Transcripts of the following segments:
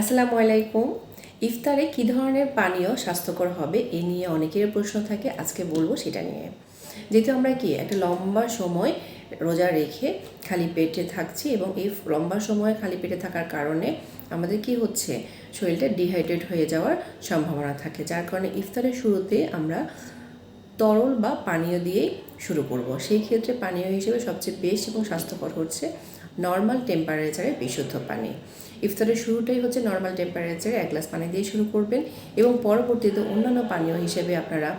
আসসালামু আলাইকুম। ইফতারে কী ধরনের পানীয় স্বাস্থ্যকর হবে? এ নিয়ে অনেকের প্রশ্ন থাকে, আজকে বলব সেটা নিয়ে। যেহেতু আমরা কি, একটা লম্বা সময় রোজা রেখে খালি পেটে থাকছি এবং এই লম্বা সময় খালি পেটে থাকার কারণে আমাদের কি হচ্ছে, শরীরটা ডিহাইড্রেট হয়ে যাওয়ার সম্ভাবনা থাকে। যার কারণে ইফতারের শুরুতে আমরা তরল বা পানীয় দিয়েই শুরু করব। সেই ক্ষেত্রে পানীয় হিসেবে সবচেয়ে বেস্ট এবং স্বাস্থ্যকর হচ্ছে নর্মাল টেম্পারেচারে বিশুদ্ধ পানি। ইফতারের শুরুটাই হচ্ছে নর্মাল টেম্পারেচারে এক গ্লাস পানি দিয়ে শুরু করবেন এবং পরবর্তীতে অন্যান্য পানীয় হিসেবে আপনারা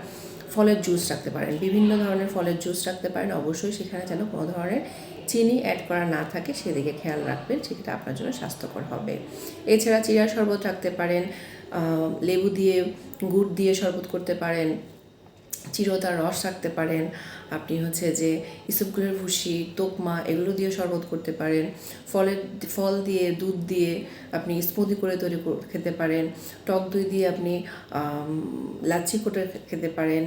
ফলের জুস রাখতে পারেন। বিভিন্ন ধরনের ফলের জুস রাখতে পারেন। অবশ্যই সেখানে যেন কোনো ধরনের চিনি অ্যাড করা না থাকে সেদিকে খেয়াল রাখবেন সেটা আপনার জন্য স্বাস্থ্যকর হবে। এছাড়া চিরা শরবত রাখতে পারেন লেবু দিয়ে, গুড় দিয়ে শরবত করতে পারেন। চিরতার রস রাখতে পারেন। আপনি হচ্ছে যে ইসবগুলের ভুসি, তোকমা এগুলো দিয়ে শরবত করতে পারেন। ফলের ফল দিয়ে, দুধ দিয়ে আপনি স্মুদি করে তৈরি খেতে পারেন। টক দই দিয়ে আপনি লাচ্ছি করে খেতে পারেন।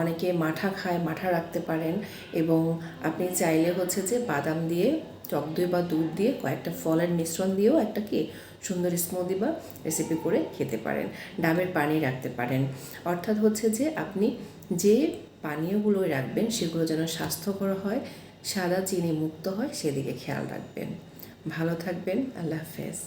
অনেকে মাঠা খায়, মাঠা রাখতে পারেন এবং আপনি চাইলে হচ্ছে যে বাদাম দিয়ে টক দই বা দুধ দিয়ে কয়েকটা ফলের মিশ্রণ দিয়েও একটা কি সুন্দর স্মুদি বা রেসিপি করে খেতে পারেন, ডাবের পানি রাখতে পারেন। অর্থাৎ হচ্ছে যে আপনি যে পানীয়গুলো রাখবেন সেগুলো যেন স্বাস্থ্যকর হয়, সাদা, চিনি মুক্ত হয়, সেদিকে খেয়াল রাখবেন। ভালো থাকবেন, আল্লাহ হাফেজ।